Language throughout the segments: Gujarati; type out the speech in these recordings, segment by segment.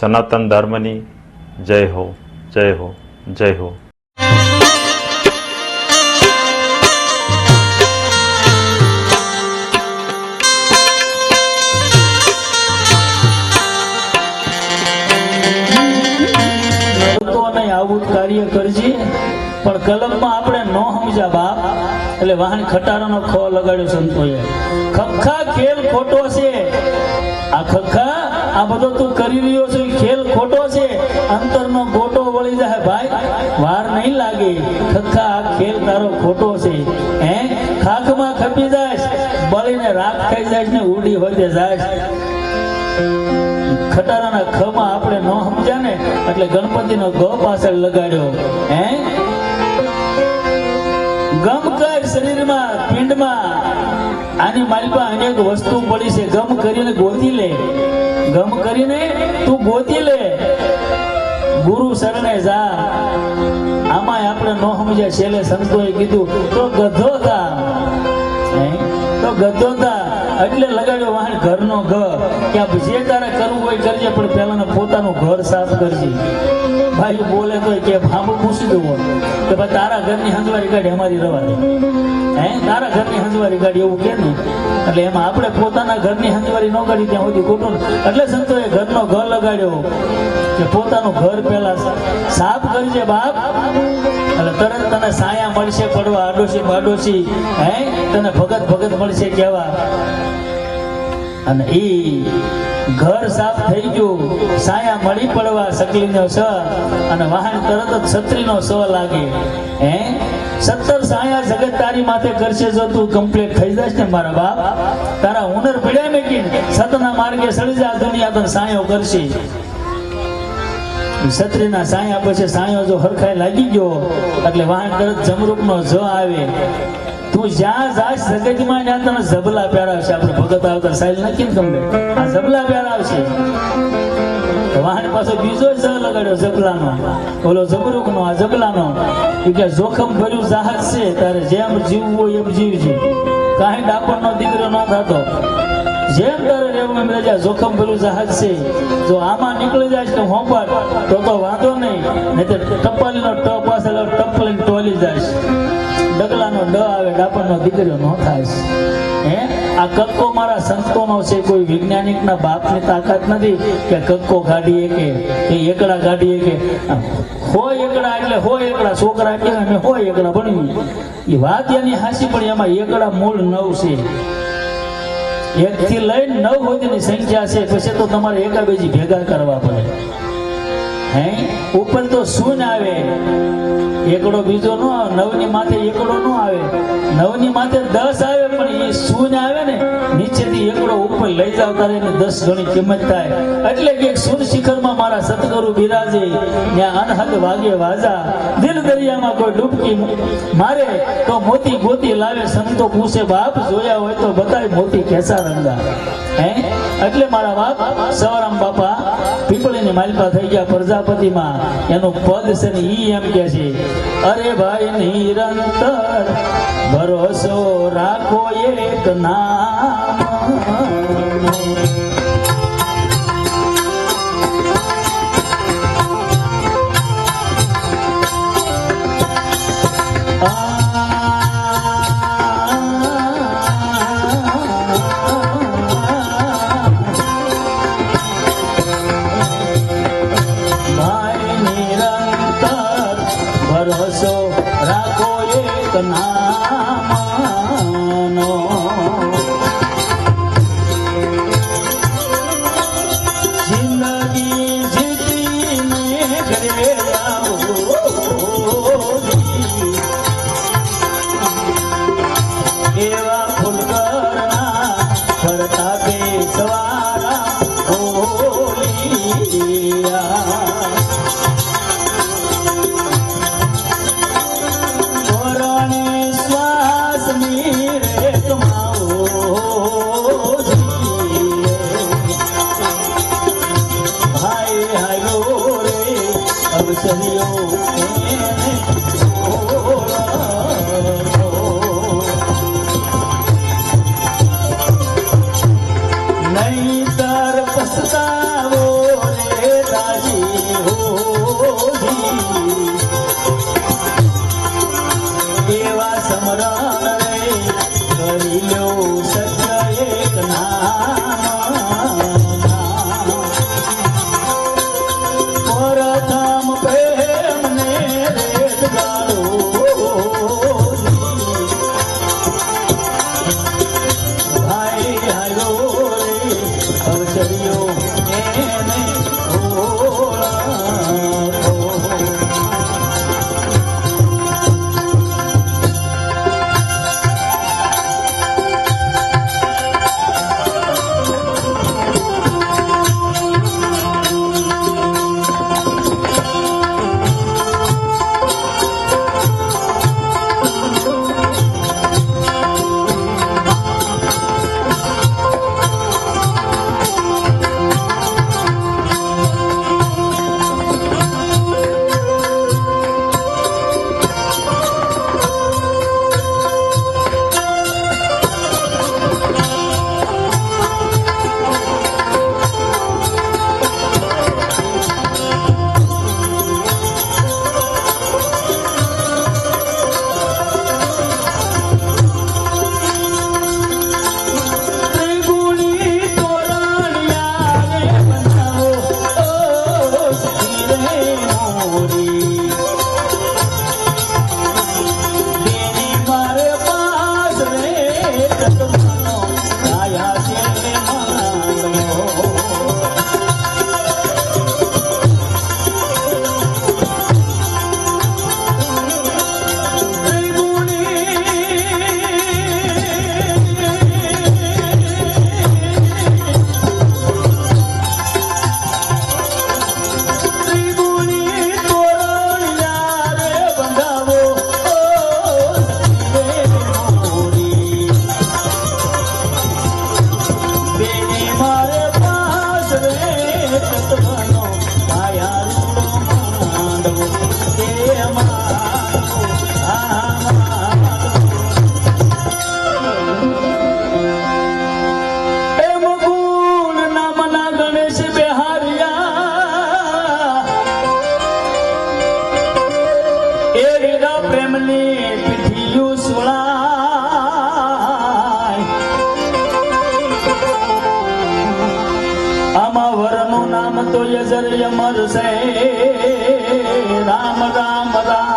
સનાતન ધર્મની જય હો જય હો જય હો. આવું કાર્ય કરજે, પણ કલમમાં આપણે ન સમજ્યા બાપ. એટલે વાહન ખટારાનો ખો લગાડ્યો સંતોએ. ખખા ખેલ ખોટો છે. આ ખખ્ખા આ બધો તું કરી રહ્યો છે ખેલ ખોટો છે. અંતરનો ગોટો વળી જાય. ભાઈ, વાર નહીં લાગે. ખખા, આ ખેલ તારો ખોટો છે. હે? ખાખમાં ખપી જાય બળીને રાત ખાઈ જાય ને ઉડી હોય જાય ખટારાના ખમાં આપણે ન સમજ્યા ને, એટલે ગણપતિનો ગ પાછળ લગાડ્યો. હે? ગમ કર શરીરમાં, પિંડમાં. આની મારી પાસે અનેક વસ્તુ પડી છે. ગમ કરીને ગોતી લે. ગમ કરીને તું ગોતી લે. ગુરુ શરણે જા. આમાંય આપણે ન સમજ્યા. છેલ્લે સંતોએ કીધું, તો ગધો તા. તો ગધો તા. એટલે લગાડ્યો વાહન ઘરનો ઘર કે આ જે તારે કરવું હોય કરજે, પણ પહેલા પોતાનું ઘર સાફ કરજે. ભાઈ બોલે તો કે ભાંભું પૂછી દઉં કે ભાઈ તારા ઘરની હંજવારી ગાડી અમારી રવા દે હે? તારા ઘરની હંજવારી ગાડી એવું કે ને? એટલે એમાં આપણે પોતાના ઘરની હંજવારી ન ગાડી ત્યાં સુધી ખોટું. એટલે સંતોએ ઘરનો ઘર લગાડ્યો. કે પોતાનું ઘર પહેલા સાફ કરજે બાપ. એટલે તરત તને સાયા મળશે પડવા આડોશી પાડોશી. હે? તને ભગત ભગત મળશે કેવા અને ઈ ઘર સાફ થઈ ગયું. સાયા મળી પડવા સકલીનો સ અને વાહન તરત જ છત્રીનો સ લાગે. હે? સત્તર સાયા જગત તારી માથે કરશે જો તું કમ્પ્લીટ થઈ જશે ને મારા બાપ. તારા હુનર પીડ્યા કે સતના માર્ગે સળી જા દુનિયા તને સાયો કરશે. છત્રીના સાયા પછી સાયો જો હરખાઈ લાગી ગયો, એટલે વાહન તરત જમરૂપનો જ આવે. તું જ્યાં જાય સગતમાં ત્યાં તને જબલા પહેરાવશે આપણે ભગત આવતા સાહેબ નથી તમને આ ઝબલા આવશે. વાહન પાછો બીજો જ લગાડ્યો, ઝબલાનો. ઓલો જબરૂકનો આ ઝબલાનો. કે જોખમ ભર્યું જહાજ છે, તારે જેમ જીવવું હોય એમ જીવજે. કાંઈ ડાપણનો દીકરો ન થતો. જેમ તારે રહેવું એમ રહેજા. જોખમ ભર્યું જહાજ છે. જો આમાં નીકળી જાય તો હોંપાટ તો તો વાંધો નહીં. નહીં તો ટપાલીનો ટપ પાછળ ટપલીને ટોલી જાય ડગલાનો ડ આવે, ડાપણનો દીકરો ન થાય. હે? આ કક્કો મારા સંતોનો છે, કોઈ વૈજ્ઞાનિકના બાપની તાકાત નથી કે કક્કો ગાડીએ કે એકડા ગાડીએ કે હોય એકડા એટલે હોય એકડા, છોકરા કે અમે હોય એકડા ભણવી એ વાત એની હાસી પણ એમાં એકડા મૂળ નવ છે. એક થી લઈને નવ સુધીની સંખ્યા છે, પછી તો તમારે એકાબીજી ભેગા કરવા પડે. હે? ઉપર તો શું આવે. એકડો બીજો નો આવે, નવની માથે એકડો નો આવે. નવની માથે દસ આવે, પણ એ શૂન્ય આવે ને, નીચેથી એકડો ઉપર લઈ જાવ તારે એને દસ ગણી કિંમત થાય. એટલે કે શુદ્ધ શિખરમાં મારા સતગુરુ બિરાજે ત્યાં અનહદ વાગે વાજા. દિલ દરિયામાં કોઈ ડૂબકી મારે તો મોતી ગોતી લાવે, સંતો પૂછે, બાપ જોયા હોય તો બતાય મોતી કેસા રંગા. હે? એટલે મારા બાપ, સવારામ બાપા, પીપળીની માલિકા થઈ ગયા પ્રજાપતિમાં. એનું પદ છે ને ઈ એમ કે છે અરે ભાઈ નિરંતર ભરોસો રાખો એક નામ. 没有。જય મરશે રામ રામ રામ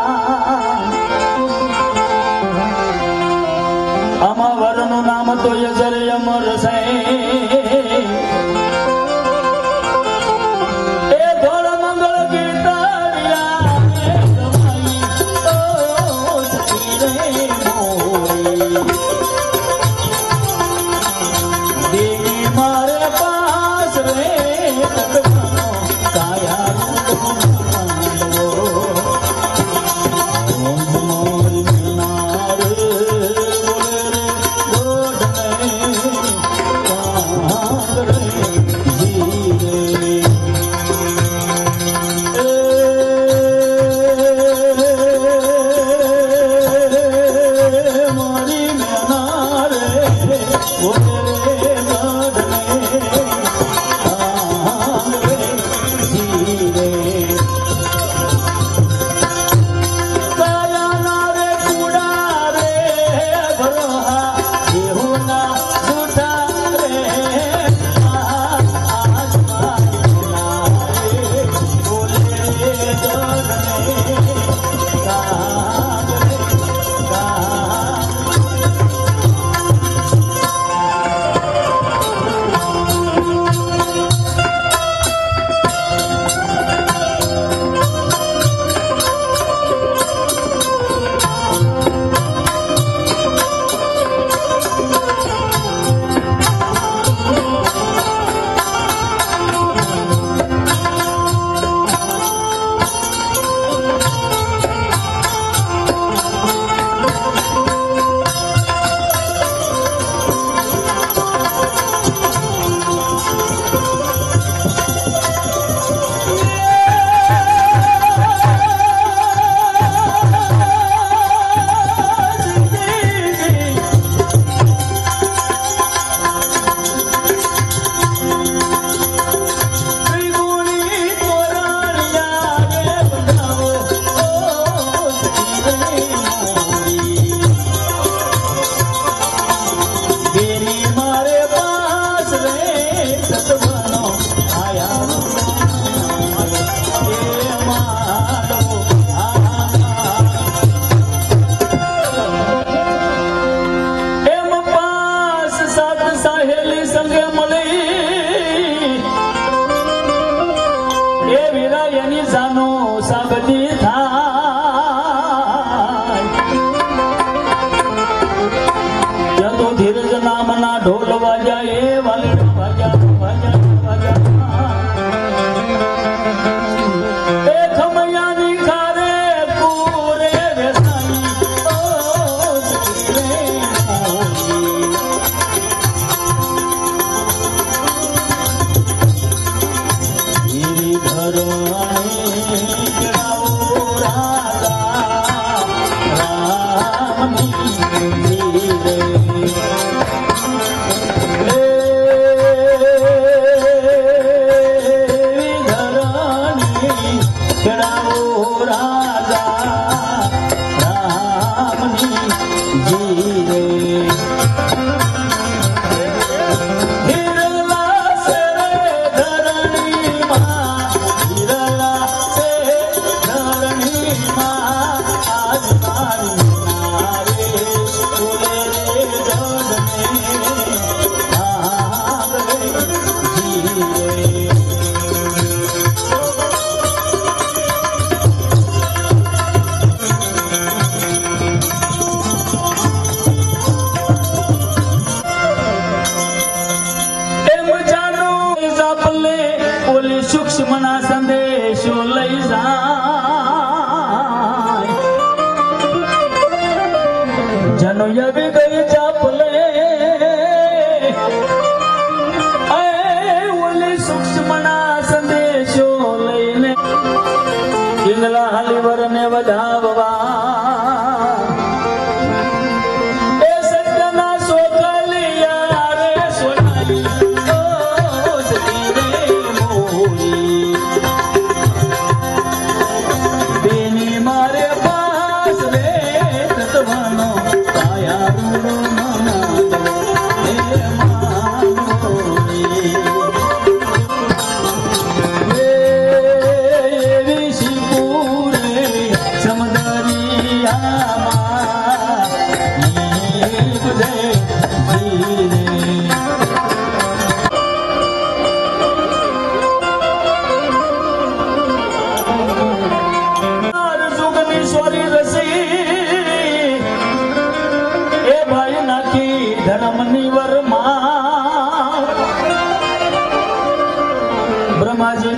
અમાવરનું નામ તો યજર અમર સે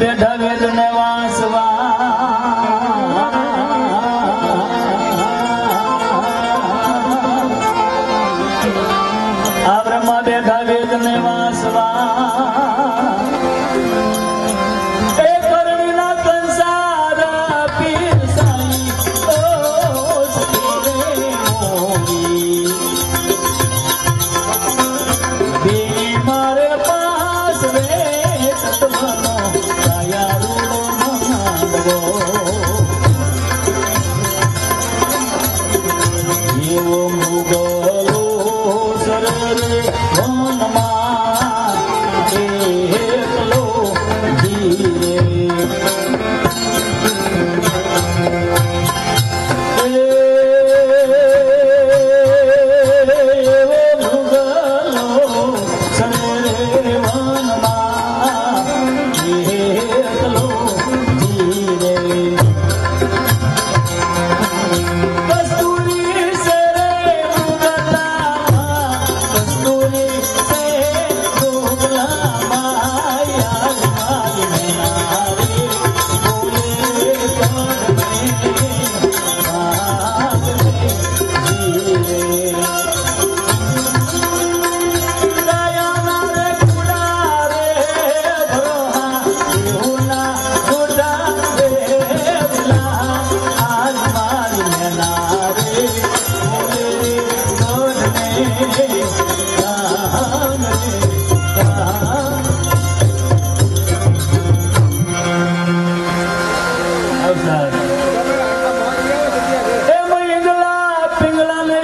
ಬೇಡ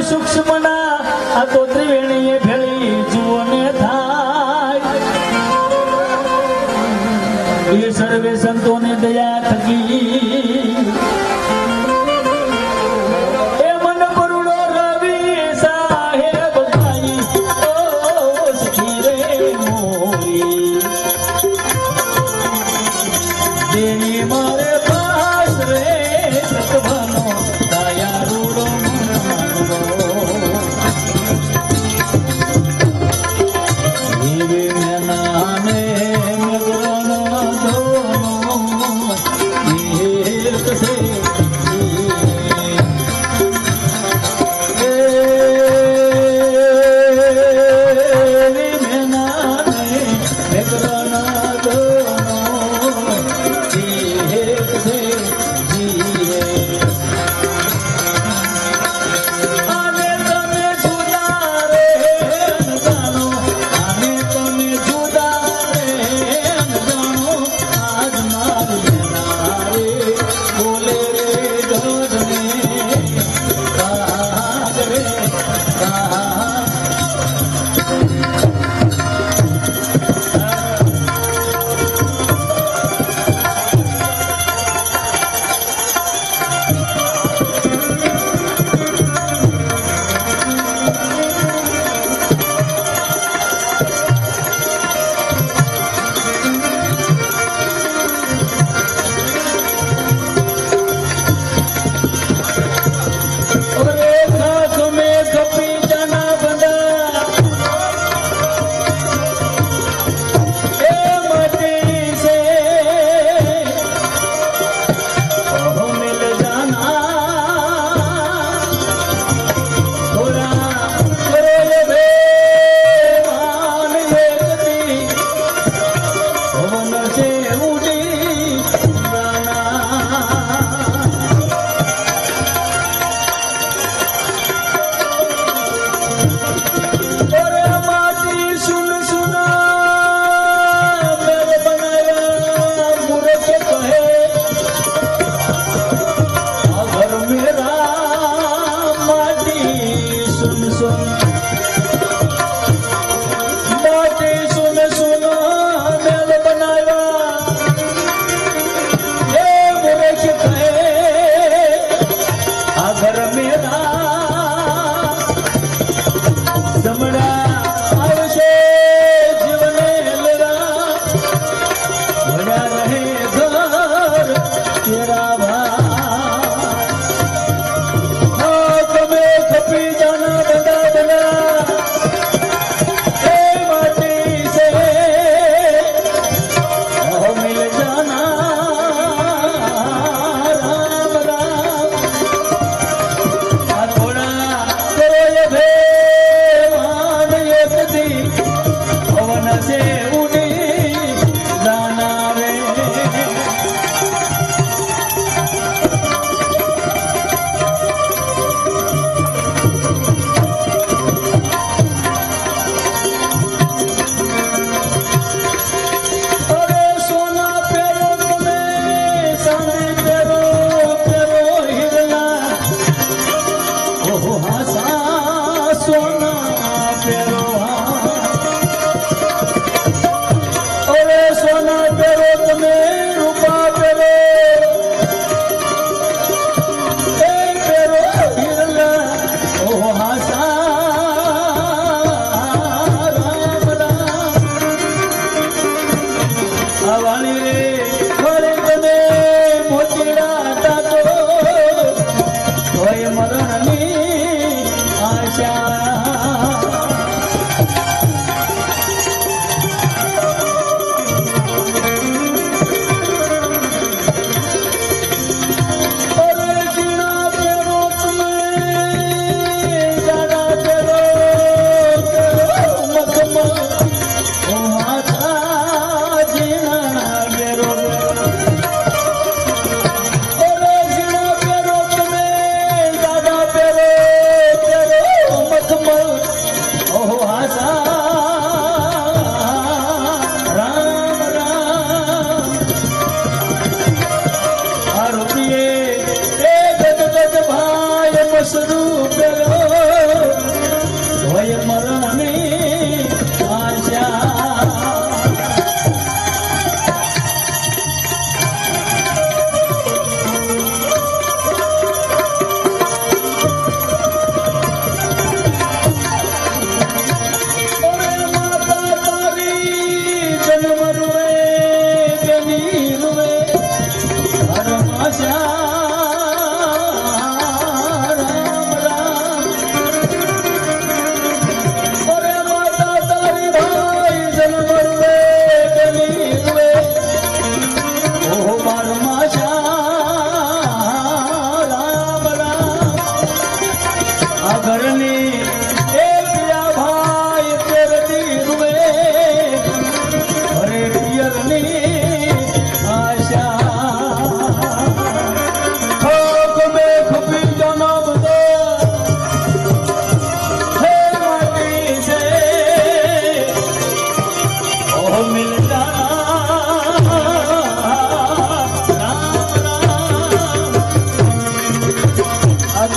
સૂક્ષ્મના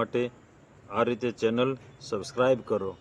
માટે આ રીતે ચેનલ સબસ્ક્રાઈબ કરો.